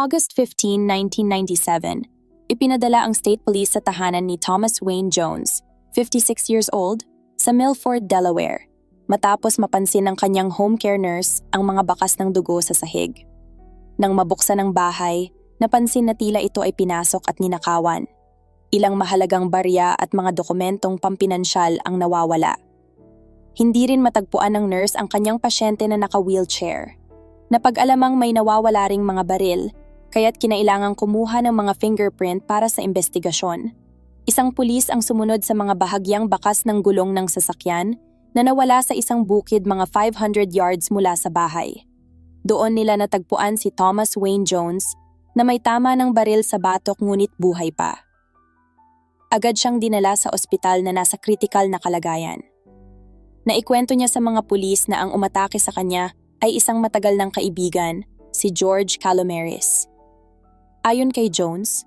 August 15, 1997, ipinadala ang state police sa tahanan ni Thomas Wayne Jones, 56 years old, sa Milford, Delaware, matapos mapansin ng kanyang home care nurse ang mga bakas ng dugo sa sahig. Nang mabuksan ang bahay, napansin na tila ito ay pinasok at ninakawan. Ilang mahalagang barya at mga dokumentong pampinansyal ang nawawala. Hindi rin matagpuan ng nurse ang kanyang pasyente na naka-wheelchair. Napag-alamang may nawawala ring mga baril, kaya't kinailangang kumuha ng mga fingerprint para sa investigasyon. Isang pulis ang sumunod sa mga bahagyang bakas ng gulong ng sasakyan na nawala sa isang bukid mga 500 yards mula sa bahay. Doon nila natagpuan si Thomas Wayne Jones na may tama ng baril sa batok ngunit buhay pa. Agad siyang dinala sa ospital na nasa kritikal na kalagayan. Naikwento niya sa mga pulis na ang umatake sa kanya ay isang matagal ng kaibigan, si George Calomeres. Ayon kay Jones,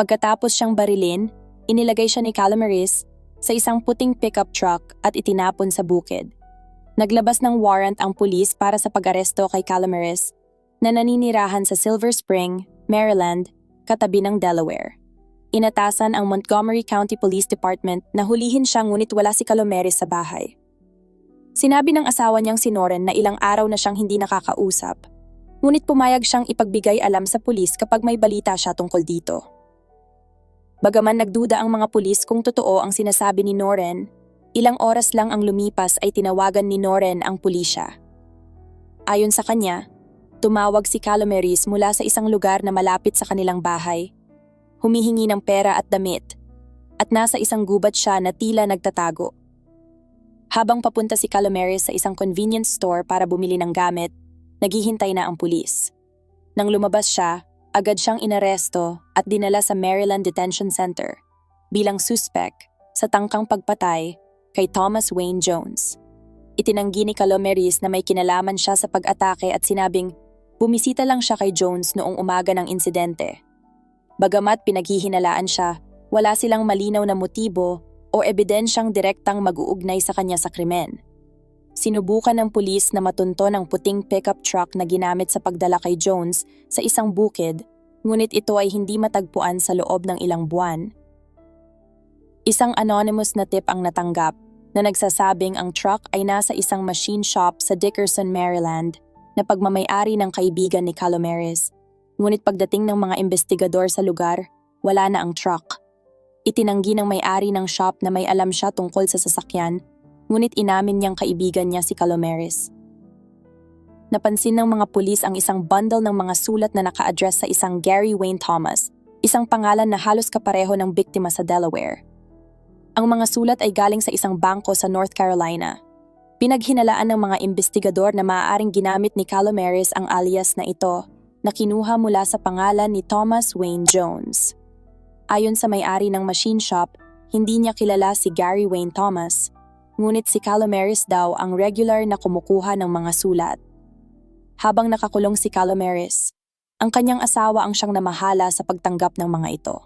pagkatapos siyang barilin, inilagay siya ni Calomeres sa isang puting pickup truck at itinapon sa bukid. Naglabas ng warrant ang pulis para sa pag-aresto kay Calomeres na naninirahan sa Silver Spring, Maryland, katabi ng Delaware. Inatasan ang Montgomery County Police Department na hulihin siya ngunit wala si Calomeres sa bahay. Sinabi ng asawa niyang si Noren na ilang araw na siyang hindi nakakausap. Ngunit pumayag siyang ipagbigay alam sa pulis kapag may balita siya tungkol dito. Bagaman nagduda ang mga pulis kung totoo ang sinasabi ni Noren, ilang oras lang ang lumipas ay tinawagan ni Noren ang pulisya. Ayon sa kanya, tumawag si Calomeris mula sa isang lugar na malapit sa kanilang bahay. Humihingi ng pera at damit, at nasa isang gubat siya na tila nagtatago. Habang papunta si Calomeres sa isang convenience store para bumili ng gamit, naghihintay na ang pulis. Nang lumabas siya, agad siyang inaresto at dinala sa Maryland Detention Center bilang suspect sa tangkang pagpatay kay Thomas Wayne Jones. Itinanggi ni Calomeres na may kinalaman siya sa pag-atake at sinabing bumisita lang siya kay Jones noong umaga ng insidente. Bagamat pinaghihinalaan siya, wala silang malinaw na motibo o ebidensyang direktang mag-uugnay sa kanya sa krimen. Sinubukan ng pulis na matunto ng puting pickup truck na ginamit sa pagdala kay Jones sa isang bukid, ngunit ito ay hindi matagpuan sa loob ng ilang buwan. Isang anonymous na tip ang natanggap na nagsasabing ang truck ay nasa isang machine shop sa Dickerson, Maryland na pagmamayari ng kaibigan ni Calomeres. Ngunit pagdating ng mga investigador sa lugar, wala na ang truck. Itinanggi ng may-ari ng shop na may alam siya tungkol sa sasakyan, ngunit inamin niyang kaibigan niya si Calomeres. Napansin ng mga pulis ang isang bundle ng mga sulat na naka-address sa isang Gary Wayne Thomas, isang pangalan na halos kapareho ng biktima sa Delaware. Ang mga sulat ay galing sa isang bangko sa North Carolina. Pinaghinalaan ng mga investigador na maaaring ginamit ni Calomeres ang alias na ito na kinuha mula sa pangalan ni Thomas Wayne Jones. Ayon sa may-ari ng machine shop, hindi niya kilala si Gary Wayne Thomas, ngunit si Calomeres daw ang regular na kumukuha ng mga sulat. Habang nakakulong si Calomeres, ang kanyang asawa ang siyang namahala sa pagtanggap ng mga ito.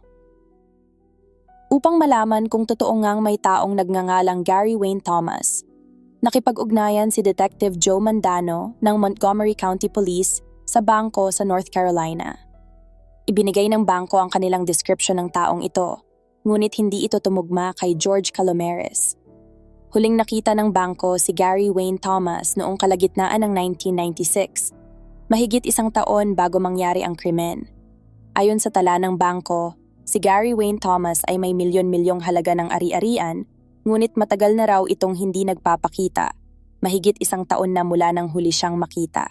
Upang malaman kung totoo ngang may taong nagngangalang Gary Wayne Thomas, nakipag-ugnayan si Detective Joe Mandano ng Montgomery County Police sa bangko sa North Carolina. Ibinigay ng bangko ang kanilang description ng taong ito, ngunit hindi ito tumugma kay George Calomeres. Huling nakita ng bangko si Gary Wayne Thomas noong kalagitnaan ng 1996, mahigit isang taon bago mangyari ang krimen. Ayon sa tala ng bangko, si Gary Wayne Thomas ay may milyon-milyong halaga ng ari-arian, ngunit matagal na raw itong hindi nagpapakita, mahigit isang taon na mula nang huli siyang makita.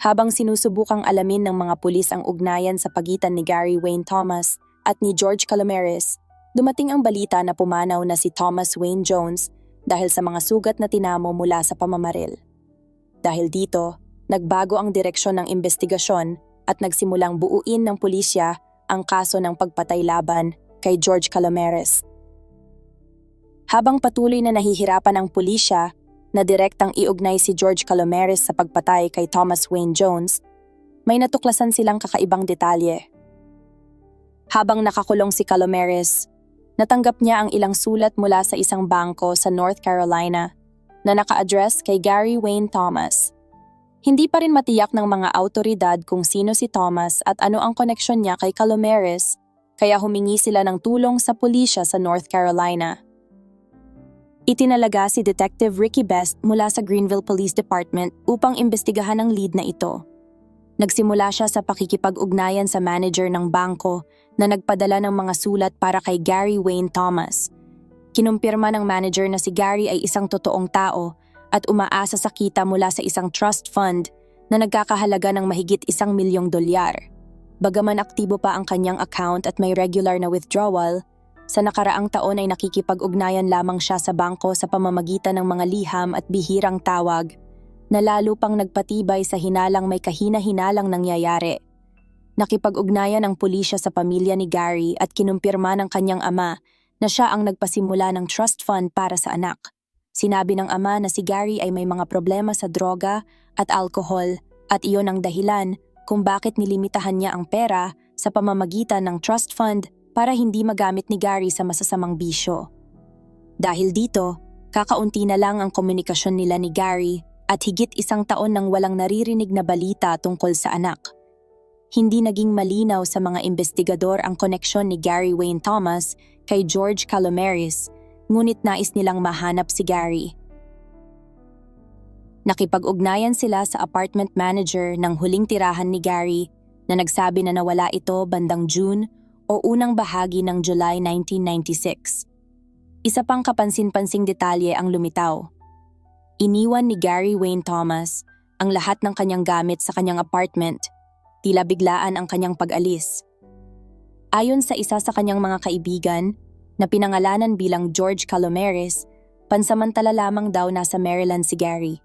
Habang sinusubukang alamin ng mga pulis ang ugnayan sa pagitan ni Gary Wayne Thomas at ni George Calomeres, dumating ang balita na pumanaw na si Thomas Wayne Jones dahil sa mga sugat na tinamo mula sa pamamaril. Dahil dito, nagbago ang direksyon ng investigasyon at nagsimulang buuin ng pulisya ang kaso ng pagpatay laban kay George Calomeres. Habang patuloy na nahihirapan ang pulisya na direktang iugnay si George Calomeres sa pagpatay kay Thomas Wayne Jones, may natuklasan silang kakaibang detalye. Habang nakakulong si Calomeres, natanggap niya ang ilang sulat mula sa isang bangko sa North Carolina na naka-address kay Gary Wayne Thomas. Hindi pa rin matiyak ng mga autoridad kung sino si Thomas at ano ang koneksyon niya kay Calomeres, kaya humingi sila ng tulong sa pulisya sa North Carolina. Itinalaga si Detective Ricky Best mula sa Greenville Police Department upang imbestigahan ang lead na ito. Nagsimula siya sa pakikipag-ugnayan sa manager ng bangko na nagpadala ng mga sulat para kay Gary Wayne Thomas. Kinumpirma ng manager na si Gary ay isang totoong tao at umaasa sa kita mula sa isang trust fund na nagkakahalaga ng mahigit isang milyong dolyar. Bagaman aktibo pa ang kanyang account at may regular na withdrawal, sa nakaraang taon ay nakikipag-ugnayan lamang siya sa bangko sa pamamagitan ng mga liham at bihirang tawag na lalo pang nagpatibay sa hinalang may kahina-hinalang nangyayari. Nakipag-ugnayan ang pulisya sa pamilya ni Gary at kinumpirma ng kanyang ama na siya ang nagpasimula ng trust fund para sa anak. Sinabi ng ama na si Gary ay may mga problema sa droga at alkohol at iyon ang dahilan kung bakit nilimitahan niya ang pera sa pamamagitan ng trust fund para hindi magamit ni Gary sa masasamang bisyo. Dahil dito, kakaunti na lang ang komunikasyon nila ni Gary at higit isang taon nang walang naririnig na balita tungkol sa anak. Hindi naging malinaw sa mga investigador ang koneksyon ni Gary Wayne Thomas kay George Calomeres ngunit nais nilang mahanap si Gary. Nakipag-ugnayan sila sa apartment manager ng huling tirahan ni Gary na nagsabi na nawala ito bandang June o unang bahagi ng July 1996. Isa pang kapansin-pansing detalye ang lumitaw. Iniwan ni Gary Wayne Thomas ang lahat ng kanyang gamit sa kanyang apartment, tila biglaan ang kanyang pag-alis. Ayon sa isa sa kanyang mga kaibigan, na pinangalanan bilang George Calomeres, pansamantala lamang daw nasa Maryland si Gary.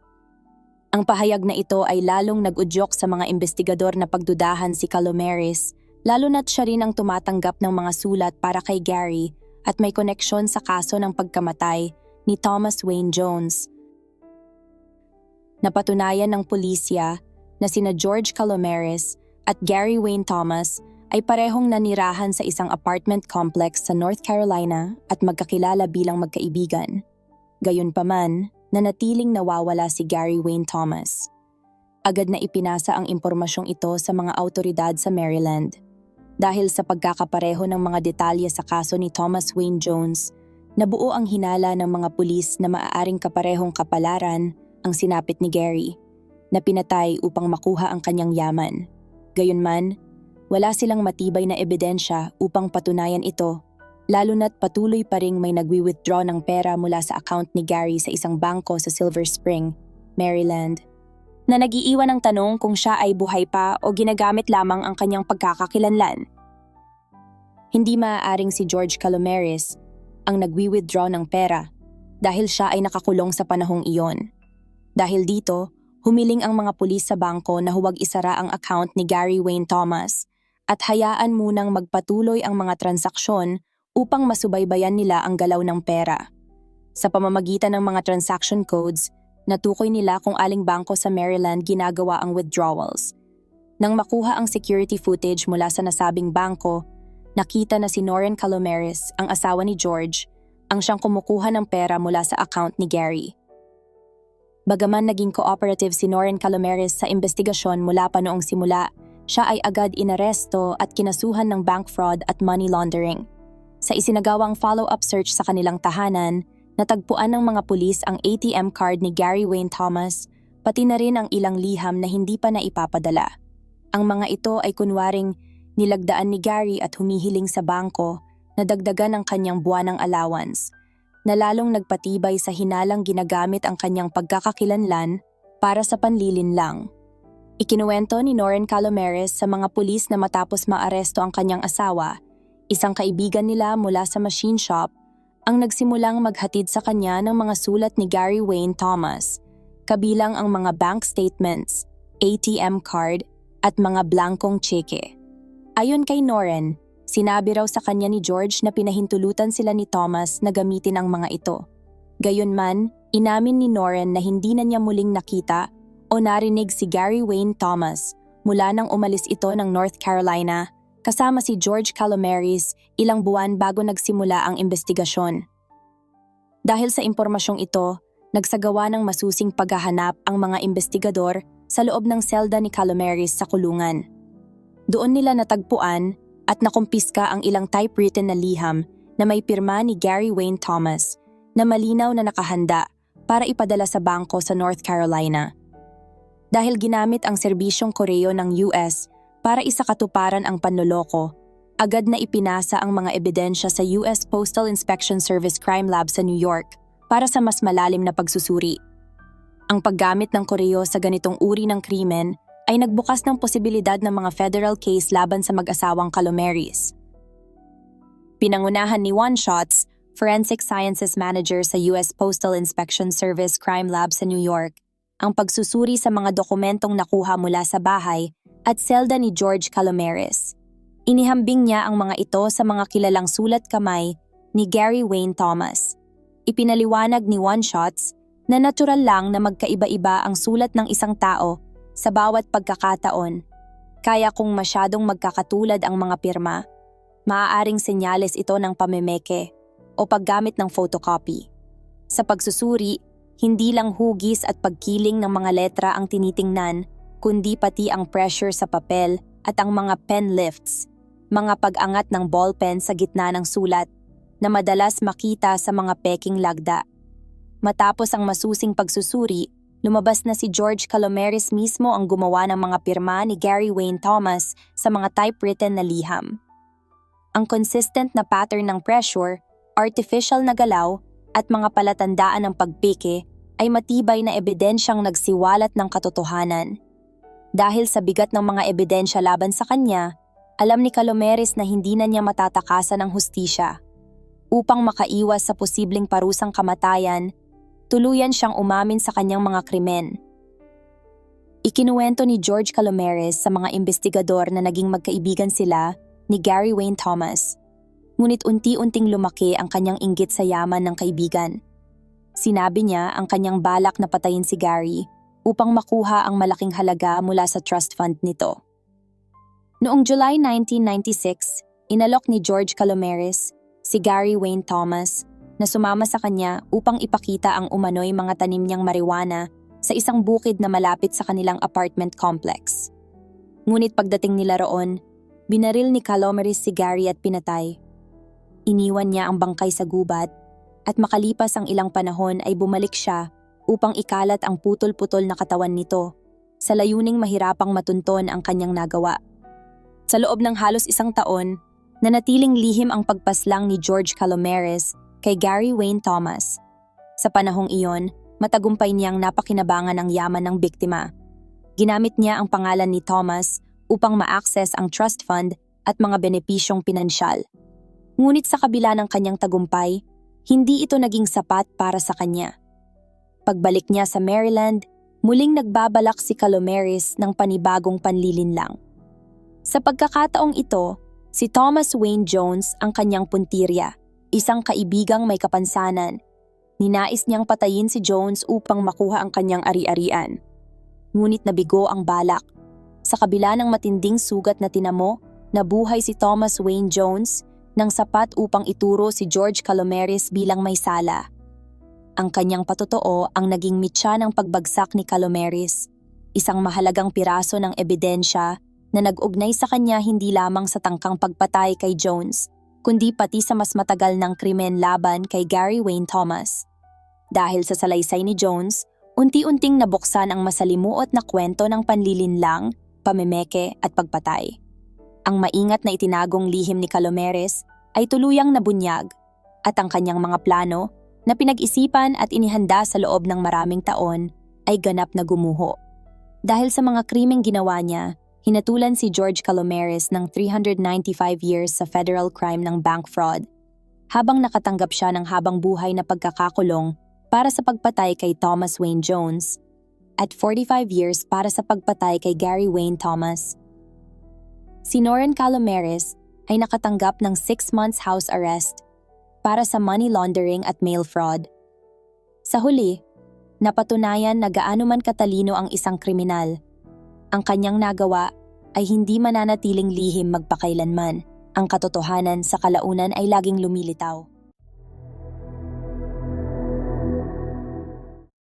Ang pahayag na ito ay lalong nag-udyok sa mga investigador na pagdudahan si Calomeres, lalo na't siya rin ang tumatanggap ng mga sulat para kay Gary at may koneksyon sa kaso ng pagkamatay ni Thomas Wayne Jones. Napatunayan ng pulisya na sina George Calomeres at Gary Wayne Thomas ay parehong nanirahan sa isang apartment complex sa North Carolina at magkakilala bilang magkaibigan. Gayunpaman, nanatiling nawawala si Gary Wayne Thomas. Agad na ipinasa ang impormasyong ito sa mga autoridad sa Maryland. Dahil sa pagkakapareho ng mga detalye sa kaso ni Thomas Wayne Jones, nabuo ang hinala ng mga pulis na maaaring kaparehong kapalaran ang sinapit ni Gary, na pinatay upang makuha ang kanyang yaman. Gayunman, wala silang matibay na ebidensya upang patunayan ito, lalo na't patuloy pa ring may nagwi-withdraw ng pera mula sa account ni Gary sa isang bangko sa Silver Spring, Maryland. Na nagiiwan ng tanong kung siya ay buhay pa o ginagamit lamang ang kanyang pagkakakilanlan. Hindi maaaring si George Calomeres ang nagwi-withdraw ng pera dahil siya ay nakakulong sa panahong iyon. Dahil dito, humiling ang mga pulis sa bangko na huwag isara ang account ni Gary Wayne Thomas at hayaan munang magpatuloy ang mga transaksyon upang masubaybayan nila ang galaw ng pera. Sa pamamagitan ng mga transaction codes, natukoy nila kung aling bangko sa Maryland ginagawa ang withdrawals. Nang makuha ang security footage mula sa nasabing bangko, nakita na si Noreen Calomeres, ang asawa ni George, ang siyang kumukuha ng pera mula sa account ni Gary. Bagaman naging cooperative si Noreen Calomeres sa investigasyon mula pa noong simula, siya ay agad inaresto at kinasuhan ng bank fraud at money laundering. Sa isinagawang follow-up search sa kanilang tahanan, natagpuan ng mga pulis ang ATM card ni Gary Wayne Thomas, pati na rin ang ilang liham na hindi pa naipapadala. Ang mga ito ay kunwaring nilagdaan ni Gary at humihiling sa bangko na dagdagan ang kanyang buwanang allowance, na lalong nagpatibay sa hinalang ginagamit ang kanyang pagkakakilanlan para sa panlilin lang. Ikinuwento ni Noren Calomeres sa mga pulis na matapos maaresto ang kanyang asawa, isang kaibigan nila mula sa machine shop, ang nagsimulang maghatid sa kanya ng mga sulat ni Gary Wayne Thomas, kabilang ang mga bank statements, ATM card, at mga blankong cheque. Ayon kay Noren, sinabi raw sa kanya ni George na pinahintulutan sila ni Thomas na gamitin ang mga ito. Gayunman, inamin ni Noren na hindi na niya muling nakita o narinig si Gary Wayne Thomas mula nang umalis ito ng North Carolina kasama si George Calomeres ilang buwan bago nagsimula ang investigasyon. Dahil sa impormasyong ito, nagsagawa ng masusing paghahanap ang mga investigador sa loob ng selda ni Calomeres sa kulungan. Doon nila natagpuan at nakumpiska ang ilang typewritten na liham na may pirma ni Gary Wayne Thomas na malinaw na nakahanda para ipadala sa bangko sa North Carolina. Dahil ginamit ang serbisyong koreo ng US para isakatuparan ang panloloko, agad na ipinasa ang mga ebidensya sa US Postal Inspection Service Crime Lab sa New York para sa mas malalim na pagsusuri. Ang paggamit ng koreo sa ganitong uri ng krimen ay nagbukas ng posibilidad ng mga federal case laban sa mag-asawang Calomeres. Pinangunahan ni One Shots, Forensic Sciences Manager sa US Postal Inspection Service Crime Lab sa New York, ang pagsusuri sa mga dokumentong nakuha mula sa bahay at selda ni George Calomeres. Inihambing niya ang mga ito sa mga kilalang sulat kamay ni Gary Wayne Thomas. Ipinaliwanag ni One Shots na natural lang na magkaiba-iba ang sulat ng isang tao sa bawat pagkakataon. Kaya kung masyadong magkakatulad ang mga pirma, maaaring senyales ito ng pamemeke o paggamit ng photocopy. Sa pagsusuri, hindi lang hugis at pagkiling ng mga letra ang tinitingnan, kundi pati ang pressure sa papel at ang mga pen lifts, mga pag-angat ng ballpen sa gitna ng sulat na madalas makita sa mga peking lagda. Matapos ang masusing pagsusuri, lumabas na si George Calomeres mismo ang gumawa ng mga pirma ni Gary Wayne Thomas sa mga typewritten na liham. Ang consistent na pattern ng pressure, artificial na galaw, at mga palatandaan ng pagpike ay matibay na ebidensyang nagsiwalat ng katotohanan. Dahil sa bigat ng mga ebidensya laban sa kanya, alam ni Calomeres na hindi na niya matatakasan ang hustisya. Upang makaiwas sa posibleng parusang kamatayan, tuluyan siyang umamin sa kanyang mga krimen. Ikinuwento ni George Calomeres sa mga investigador na naging magkaibigan sila ni Gary Wayne Thomas. Ngunit unti-unting lumaki ang kanyang inggit sa yaman ng kaibigan. Sinabi niya ang kanyang balak na patayin si Gary upang makuha ang malaking halaga mula sa trust fund nito. Noong July 1996, inalok ni George Calomeres si Gary Wayne Thomas na sumama sa kanya upang ipakita ang umano'y mga tanim niyang marijuana sa isang bukid na malapit sa kanilang apartment complex. Ngunit pagdating nila roon, binaril ni Calomeres si Gary at pinatay. Iniwan niya ang bangkay sa gubat at makalipas ang ilang panahon ay bumalik siya upang ikalat ang putol-putol na katawan nito sa layuning mahirapang matunton ang kanyang nagawa. Sa loob ng halos isang taon, nanatiling lihim ang pagpaslang ni George Calomeres kay Gary Wayne Thomas. Sa panahong iyon, matagumpay niyang napakinabangan ang yaman ng biktima. Ginamit niya ang pangalan ni Thomas upang ma-access ang trust fund at mga benepisyong pinansyal. Ngunit sa kabila ng kanyang tagumpay, hindi ito naging sapat para sa kanya. Pagbalik niya sa Maryland, muling nagbabalak si Calomeres ng panibagong panlilinlang. Sa pagkakataong ito, si Thomas Wayne Jones ang kanyang puntirya, isang kaibigang may kapansanan. Ninais niyang patayin si Jones upang makuha ang kanyang ari-arian. Ngunit nabigo ang balak. Sa kabila ng matinding sugat na tinamo, nabuhay si Thomas Wayne Jones nang sapat upang ituro si George Calomeres bilang may sala. Ang kanyang patotoo ang naging mitya ng pagbagsak ni Calomeres, isang mahalagang piraso ng ebidensya na nag-ugnay sa kanya hindi lamang sa tangkang pagpatay kay Jones, kundi pati sa mas matagal ng krimen laban kay Gary Wayne Thomas. Dahil sa salaysay ni Jones, unti-unting nabuksan ang masalimuot na kwento ng panlilinlang, pamemeke at pagpatay. Ang maingat na itinagong lihim ni Calomeres ay tuluyang nabunyag at ang kanyang mga plano na pinag-isipan at inihanda sa loob ng maraming taon ay ganap na gumuho. Dahil sa mga krimeng ginawa niya, hinatulan si George Calomeres ng 395 years sa federal crime ng bank fraud, habang nakatanggap siya ng habang buhay na pagkakakulong para sa pagpatay kay Thomas Wayne Jones at 45 years para sa pagpatay kay Gary Wayne Thomas. Si Noren Calomeres ay nakatanggap ng 6 months house arrest para sa money laundering at mail fraud. Sa huli, napatunayan na gaano man katalino ang isang kriminal. Ang kanyang nagawa ay hindi mananatiling lihim magpakailanman. Ang katotohanan sa kalaunan ay laging lumilitaw.